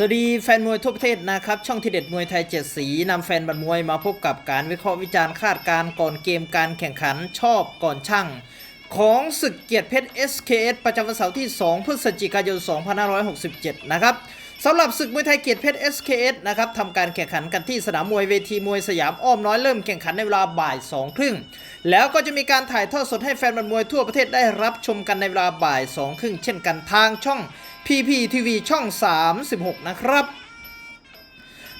สวัสดีแฟนมวยทั่วประเทศนะครับ ช่องทีเด็ดมวยไทยเจ็ดสีนำแฟนบัตรมวยมาพบกับการวิเคราะห์วิจารณ์คาดการณ์ก่อนเกมการแข่งขันชอบก่อนช่าง ของศึกเกียรติเพชร SKS ประจำวันเสาร์ที่ 2 พฤศจิกายน 2567 นะครับสำหรับศึกมวยไทยเกียรติเพชร SKS นะครับทำการแข่งขันกันที่สนามมวยเวทีมวยสยามอ้อมน้อยเริ่มแข่งขันในเวลาบ่าย2ครึ่งแล้วก็จะมีการถ่ายทอดสดให้แฟนบัตรมวยทั่วประเทศได้รับชมกันในเวลาบ่าย2ครึ่งเช่นกันทางช่อง PPTV ช่อง 36 นะครับ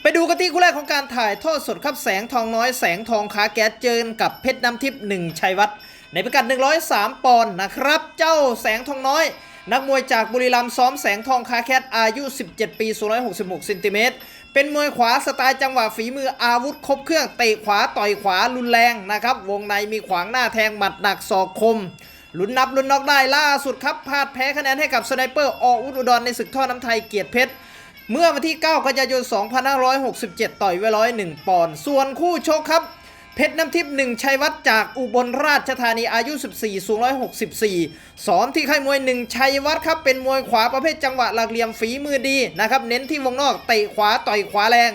ไปดูกันที่คู่แรกของการถ่ายทอดสดครับแสงทองน้อยแสงทองขาแก๊สเจอกับเพชรน้ำทิพย์หนึ่งชัยวัฒน์ในพิกัด 103 ปอนด์นะครับ เจ้าแสงทองน้อย นักมวยจากบุรีรัมย์ซ้อมแสงทองคาแคทอายุ 17 ปี266เซนติเมตรเป็นมวยขวาสไตล์จังหวะฝีมืออาวุธครบเครื่องเตะขวาต่อยขวารุนแรงนะครับ วงในมีขวางหน้าแทงหมัดหนักศอกคม ลุ้นนับลุ้นน็อกได้ล่าสุดครับพลาดแพ้คะแนนให้กับสไนเปอร์ออุดอุดรในศึกท่อน้ำไทยเกียรติเพชรเมื่อวันที่ 9 กันยายน 2567 ต่อยไว้ร้อยหนึ่งปอนด์ส่วนคู่ชกครับ เพชรน้ำทิพย์หนึ่งชัยวัฒน์จากอุบลราชธานีอายุ 14 สูง 164 สอนที่ค่ายมวยหนึ่งชัยวัฒน์ครับ เป็นมวยขวาประเภทจังหวะหลักเหลี่ยมฝีมือดีนะครับ เน้นที่วงนอกเตะขวาต่อยขวาแรง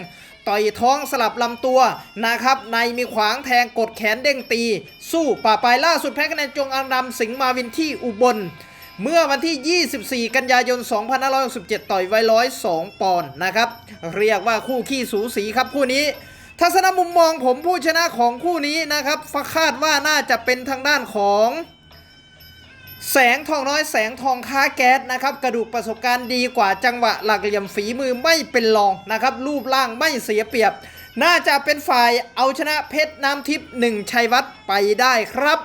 ต่อยท้องสลับลำตัวนะครับ ในมีขวางแทงกดแขนเด้งตี สู้ป่าปลายล่าสุดแพ้คะแนนจงอางดำสิงห์มาวินที่อุบล เมื่อวันที่ 24 กันยายน 2567 ต่อยไว้ร้อยสองปอนด์นะครับ เรียกว่าคู่ขี้สูสีครับคู่นี้ทัศนมุมมองผมผู้ชนะของคู่นี้นะครับคาดว่าน่าจะเป็นทางด้านของ แสงทองน้อยแสงทองค้าแก๊สนะครับกระดูกประสบการณ์ดีกว่าจังหวะหลักเหลี่ยมฝีมือไม่เป็นรองนะครับรูปร่างไม่เสียเปรียบ น่าจะเป็นฝ่ายเอาชนะเพชรน้ำทิพย์หนึ่งชัยวัฒน์ไปได้ครับ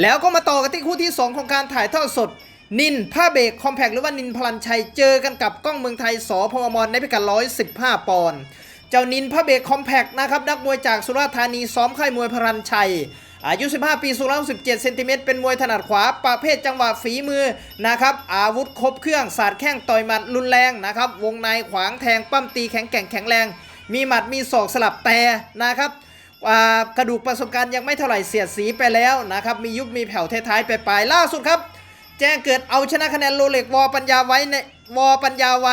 แล้วก็มาต่อกันที่คู่ที่ 2 ของการถ่ายทอดสด นินผ้าเบรกคอมแพกหรือว่านินพลันชัยเจอกันกับกล้องเมืองไทยสอพมรในพิกัด115 ปอนด์เจ้านินผ้าเบรกคอมแพกนะครับนักมวยจากสุราษฎร์ธานีซ้อมค่ายมวยพลันชัย อายุ 15 ปีสูง117เซนติเมตรเป็นมวยถนัดขวา ประเภทจังหวะฝีมือนะครับ อาวุธครบเครื่องสาดแข้งต่อยหมัดรุนแรงนะครับ วงในขวางแทงปั้มตีแข็งแกร่งแข็งแรง มีหมัดมีศอกสลับแต่นะครับกระดูกประสบการณ์ยังไม่เท่าไหร่เสียดสีไปแล้วนะครับ มียุบมีแผ่วท้ายๆไปปลายๆล่าสุดครับ แจ้งเกิดเอาชนะคะแนนโรเล็กวอปัญญาไว้ในวอปัญญาไว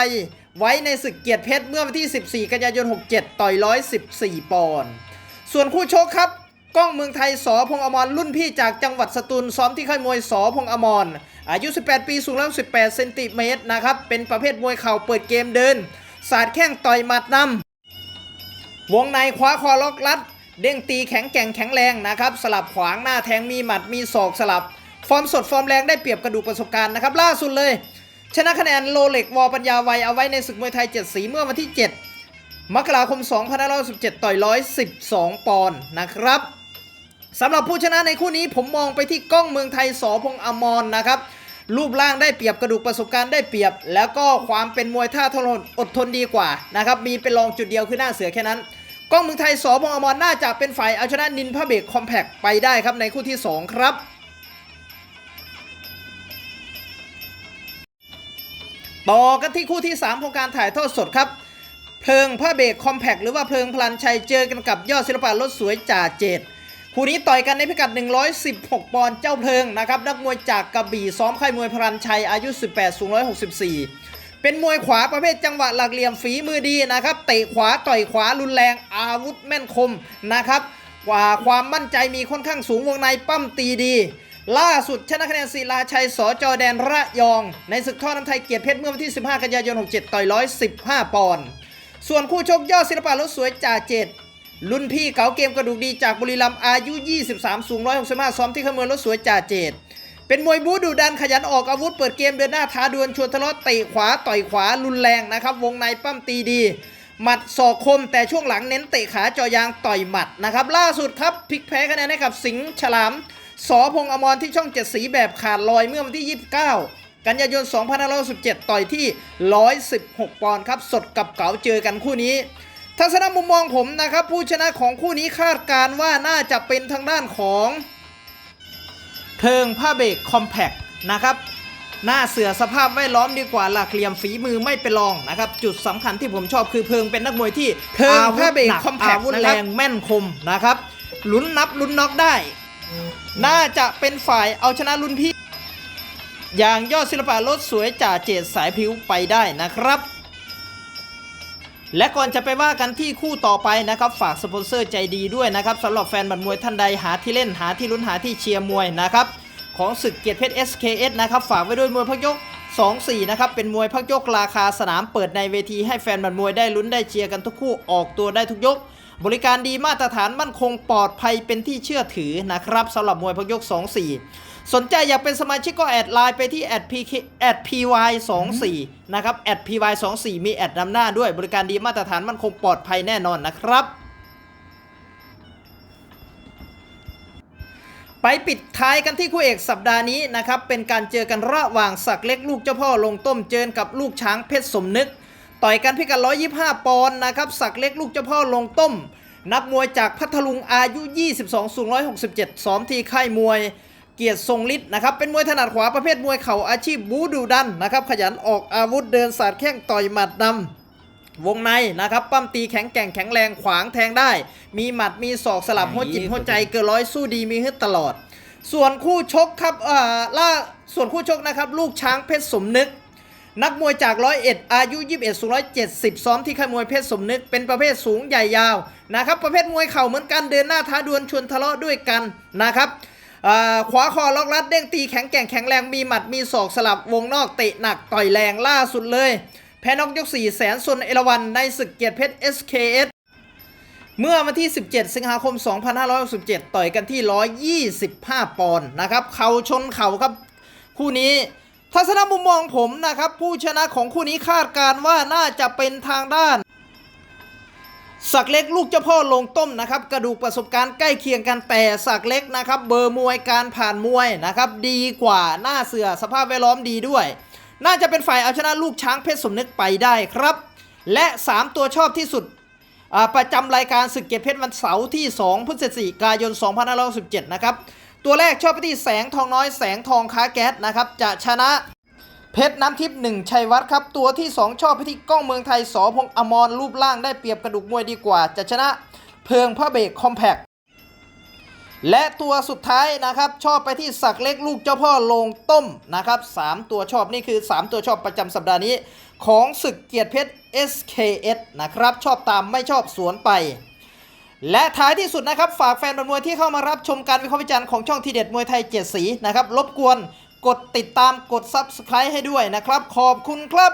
ไว้ในศึกเกียรติเพชรเมื่อวันที่ 14 กันยายน 67 ต่อย 114 ปอนด์ส่วนคู่ชกครับ ก้องเมืองไทยสอพงอมรรุ่นพี่จากจังหวัดสตูลซ้อมที่ค่ายมวยสอพงอมรอายุ 18 ปีสูงแล้ว18เซนติเมตรนะครับเป็นประเภทมวยเข่าเปิดเกมเดิน สาดแข้งต่อยหมัดนำวงในคว้าคอล็อกลัด เด้งตีแข็งแกร่งแข็งแรงนะครับ สลับขวางหน้าแทงมีหมัดมีศอกสลับ ฟอร์มสดฟอร์มแรงได้เปรียบกระดูกประสบการณ์นะครับล่าสุดเลย ชนะคะแนนโลเล็กวอปัญญาไวยเอาไว้ในศึกมวยไทย 7 สีเมื่อวันที่ 7มกราคม2517ต่อย112 ปอนด์นะครับ สำหรับผู้ชนะในคู่นี้ผมมองไปที่กล้องเมืองไทยสอพงษ์อมรนะครับ รูปร่างได้เปรียบกระดูกประสบการณ์ได้เปรียบ แล้วก็ความเป็นมวยท่าทนอดทนดีกว่านะครับมีเป็นรองจุดเดียวคือหน้าเสือแค่นั้นกล้องเมืองไทยสอพงษ์อมรน่าจะเป็นฝ่ายเอาชนะนินพระเบกคอมแพกไปได้ครับในคู่ที่ 2 ครับต่อกันที่คู่ที่ 3 ของการถ่ายทอดสดครับ เพลิงพระเบรกคอมแพกหรือว่าเพลิงพลันชัยเจอกันกับยอดศิลปะรถสวยจ่าเจด คู่นี้ต่อยกันในพิกัด 116 ปอนด์เจ้าเพลิงนะครับนักมวยจากกระบี่ซ้อมค่ายมวยพลันชัยอายุ 18 สูง 164 เป็นมวยขวาประเภทจังหวะหลักเหลี่ยมฝีมือดีนะครับเตะขวาต่อยขวารุนแรงอาวุธแม่นคมนะครับกว่าความมั่นใจมีค่อนข้างสูงวงในปั้มตีดี ล่าสุดชนะคะแนนศิลาชัยสอจอแดนระยอง ในศึกท่อน้ำไทยเกียรติเพชรเมื่อวันที่ 15 กันยายน 67 ต่อย 115 ปอนด์ส่วนคู่ชกยอดศิลปะรถสวยจ่าเจด รุ่นพี่เก๋าเกมกระดูกดีจากบุรีรัมย์อายุ 23 สูง 165 ซ้อมที่ขมือรถสวยจ่าเจดเป็นมวยบูดูดันขยันออกอาวุธเปิดเกมเดินหน้าท้าดวลชวนทะเลาะเตะขวาต่อยขวารุนแรงนะครับ วงในปั้มตีดี หมัดศอกคมแต่ช่วงหลังเน้นเตะขาเจอยางต่อยหมัดนะครับ ล่าสุดครับพลิกแพ้คะแนนให้กับสิงห์ฉลามสอพงษ์อมรที่ช่องเจ็ดสีแบบขาดลอยเมื่อวันที่ 29 กันยายน 2517 ต่อยที่ 116 ปอนด์ครับ สดกับเก๋าเจอกันคู่นี้ ทัศนมุมมองผมนะครับ ผู้ชนะของคู่นี้คาดการณ์ว่าน่าจะเป็นทางด้านของเพลิงผ้าเบรกคอมแพกนะครับ หน้าเสือสภาพแวดล้อมดีกว่าหลักเหลี่ยมฝีมือไม่เป็นรองนะครับ จุดสำคัญที่ผมชอบคือเพลิงเป็นนักมวยที่เพลิงอาวุธผ้าเบรกหนัคอมแพคอาวุธนะครับแรงแม่นคมนะครับลุ้นนับลุ้นน็อกได้ น่าจะเป็นฝ่ายเอาชนะรุ่นพี่ อย่างยอดศิลปะรถสวยจ่าเจตสายพริ้วไปได้นะครับ และก่อนจะไปว่ากันที่คู่ต่อไปนะครับ ฝากสปอนเซอร์ใจดีด้วยนะครับสำหรับแฟนบัตรมวยท่านใดหาที่เล่นหาที่ลุ้นหาที่เชียร์มวยนะครับของศึกเกียรติเพชร SKS นะครับฝากไว้ด้วยมวยพักยก 2-4 นะครับ เป็นมวยพักยกราคาสนามเปิดในเวทีให้แฟนบัตรมวยได้ลุ้นได้เชียร์กันทุกคู่ออกตัวได้ทุกยก บริการดีมาตรฐานมั่นคงปลอดภัยเป็นที่เชื่อถือนะครับสำหรับมวยพักยก 2-4 สนใจอยากเป็นสมาชิกก็แอดไลน์ไปที่แอด PK แอด PY 2 4นะครับแอด PY 2 4มีแอดนำหน้าด้วยบริการดีมาตรฐานมั่นคงปลอดภัยแน่นอนนะครับไปปิดท้ายกันที่คู่เอกสัปดาห์นี้นะครับ เป็นการเจอกันระหว่างสักเล็กลูกเจ้าพ่อลงต้มเจอกับลูกช้างเพชรสมนึก ต่อยกันพิกัด125 ปอนด์นะครับสักเล็กลูกเจ้าพ่อลงต้ม นักมวยจากพัทลุงอายุ 22 สูง 167 ซ้อมที่ค่ายมวย เกียรติทรงฤทธิ์นะครับ เป็นมวยถนัดขวาประเภทมวยเข่าอาชีพบูดูดันนะครับ ขยันออกอาวุธเดินสาดแข้งต่อยหมัดนำวงในนะครับปั้มตีแข็งแกร่งแข็งแรงขวางแทงได้ มีหมัดมีศอกสลับหัวจิตหัวใจเกินร้อยสู้ดีมีฮึดตลอด ส่วนคู่ชกครับเอ่อล่าส่วนคู่ชกนะครับ ลูกช้างเพชรสมนึก นักมวยจากร้อยเอ็ดอายุ 21สูง170 ซ้อมที่ค่ายมวยเพชรสมนึก เป็นประเภทสูงใหญ่ยาวนะครับ ประเภทมวยเข่าเหมือนกันเดินหน้าท้าดวลชวนทะเลาะด้วยกันนะครับ ขวาคอล็อกรัดเด้งตีแข็งแกร่งแข็งแรงมีหมัดมีศอกสลับวงนอกเตะหนักต่อยแรงล่าสุดเลย แพ้นอกยก4แสนซนเอราวันในศึกเกียรติเพชร SKS เมื่อวันที่ 17 สิงหาคม 2567 ต่อยกันที่ 125 ปอนด์นะครับเข่าชนเข่าครับ คู่นี้ทัศนมุมมองผมนะครับ ผู้ชนะของคู่นี้คาดการณ์ว่าน่าจะเป็นทางด้าน สักเล็กลูกเจ้าพ่อลงต้มนะครับ กระดูกประสบการณ์ใกล้เคียงกันแต่สักเล็กนะครับ เบอร์มวยการผ่านมวยนะครับ ดีกว่าหน้าเสือสภาพแวดล้อมดีด้วย น่าจะเป็นฝ่ายเอาชนะลูกช้างเพชรสมนึกไปได้ครับ และ 3 ตัวชอบที่สุดประจำรายการศึกเกียรติเพชรวันเสาร์ที่ 2 พฤศจิกายน 2567 นะครับ ตัวแรกชอบไปที่แสงทองน้อยแสงทองค้าแก๊สนะครับ จะชนะ เพชรน้ำทิพย์หนึ่งชัยวัฒน์ครับ ตัวที่ 2 ชอบไปที่กล้องเมืองไทยสอพงษ์อมรรูปร่างได้เปรียบกระดูกมวยดีกว่า จะชนะเพิงพระเบรกคอมแพคและตัวสุดท้ายนะครับ ชอบไปที่สักเล็กลูกเจ้าพ่อลงต้มนะครับสามตัวชอบนี่คือ 3 ตัวชอบประจำสัปดาห์นี้ ของศึกเกียรติเพชร SKS นะครับ ชอบตามไม่ชอบสวนไป และท้ายที่สุดนะครับ ฝากแฟนบอลมวยที่เข้ามารับชมการวิเคราะห์วิจารณ์ของช่องทีเด็ดมวยไทยเจ็ดสีนะครับรบกวน กดติดตามกด Subscribe ให้ด้วยนะครับ ขอบคุณครับ